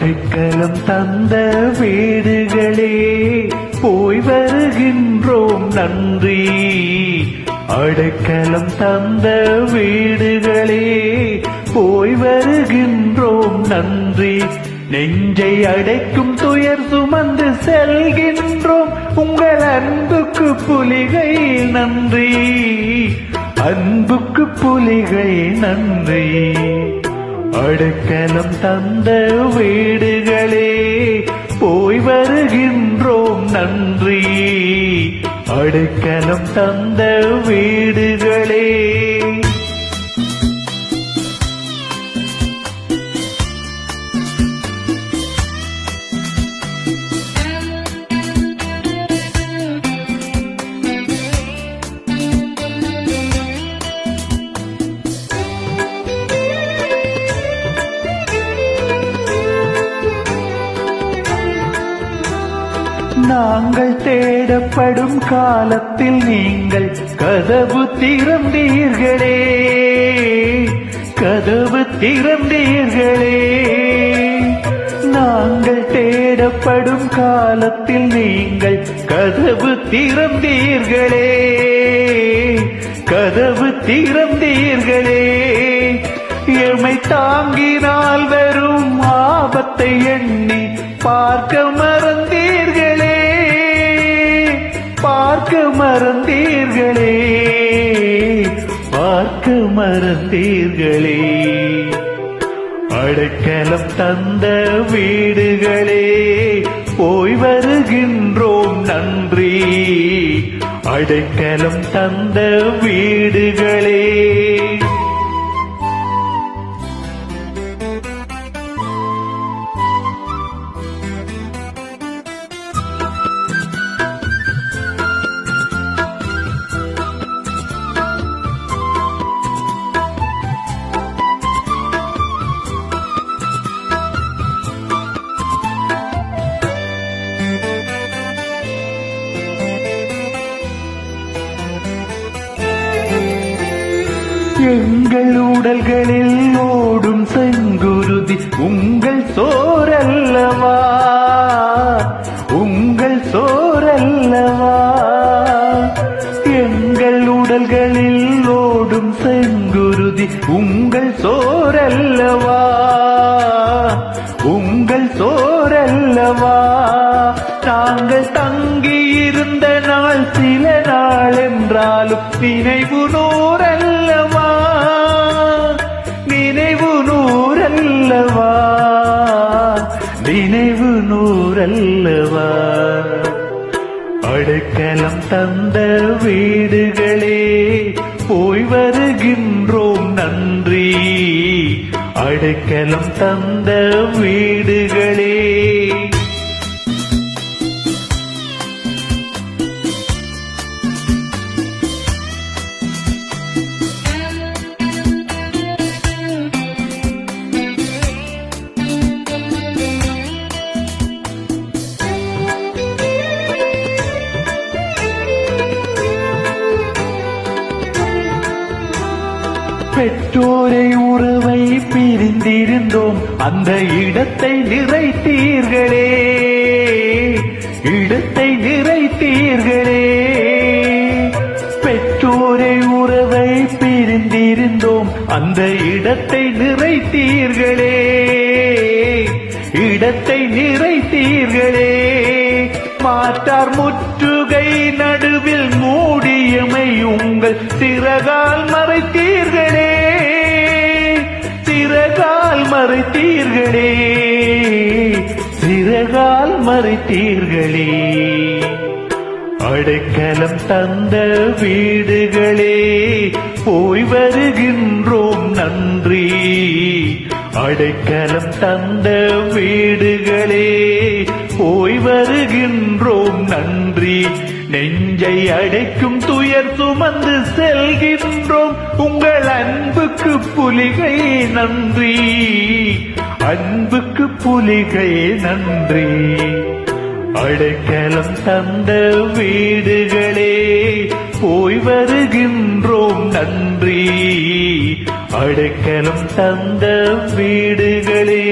அடைக்கலம் தந்த வீடுகளே போய் வருகின்றோம் நன்றி. அடைக்கலம் தந்த வீடுகளே போய் வருகின்றோம் நன்றி. நெஞ்சை அடைக்கும் துயர் சுமந்து செல்கின்றோம் உங்கள் அன்புக்கு புலிகை நன்றி. அன்புக்கு புலிகை நன்றி. அடுக்கலம் தந்த வீடுகளே போய் வருகின்றோம் நன்றி. அடுக்கலம் தந்த வீடுகளே நாங்கள் தேடப்படும் காலத்தில் நீங்கள் கதவு திறந்தீர்களே. கதவு திறந்தீர்களே. நாங்கள் தேடப்படும் காலத்தில் நீங்கள் கதவு திறந்தீர்களே. கதவு திறந்தீர்களே. எமை தாங்கினால் வரும் ஆபத்தை எண்ணி பார்க்க மறந்து மறந்தீர்களே. பார்க்க மறந்தீர்களே. அடைக்கலம் தந்த வீடுகளே போய் வருகின்றோம் நன்றி. அடைக்கலம் தந்த வீடுகளே. எங்கள் உடல்களில் ஓடும் செங்குருதி உங்கள் சோரல்லவா? உங்கள் சோரல்லவா? எங்கள் உடல்களில் ஓடும் செங்குருதி உங்கள் சோரல்லவா? உங்கள் சோரல்லவா? நாங்கள் தங்கியிருந்த நாள் சில நாள் என்றாலும் நினைவு நோ ஊரல்லவா? அடைக்கலம் தந்த வீடுகளே போய் வருகின்றோம் நன்றி. அடைக்கலம் தந்த வீடுகளே பெற்றோரை உறவை பிரிந்திருந்தோம். அந்த இடத்தை நிறைத்தீர்களே. இடத்தை நிறைத்தீர்களே. பெற்றோரை உறவை பிரிந்திருந்தோம். அந்த இடத்தை நிறைத்தீர்களே. இடத்தை நிறைத்தீர்களே. மாற்றார் முற்றுகை நடுவில் மூடியமை உங்கள் சிறகால் மறைத்தீர்களே. சிறகால் மறைத்தீர்களே. சிறகால் மறைத்தீர்களே. அடைக்கலம் தந்த வீடுகளே போய் வருகின்றோம் நன்றி அடைக்கலம் தந்த வீடுகளே போய் வருகின்றோம் நன்றி. நெஞ்சை அடைக்கும் துயர் சுமந்து செல்கின்றோம். உங்கள் அன்புக்கு புலிகை நன்றி. அன்புக்கு புலிகை நன்றி. அடைக்கலம் தந்த வீடுகளே போய் வருகின்றோம் நன்றி. அடுக்கலும் தந்த வீடுகளே.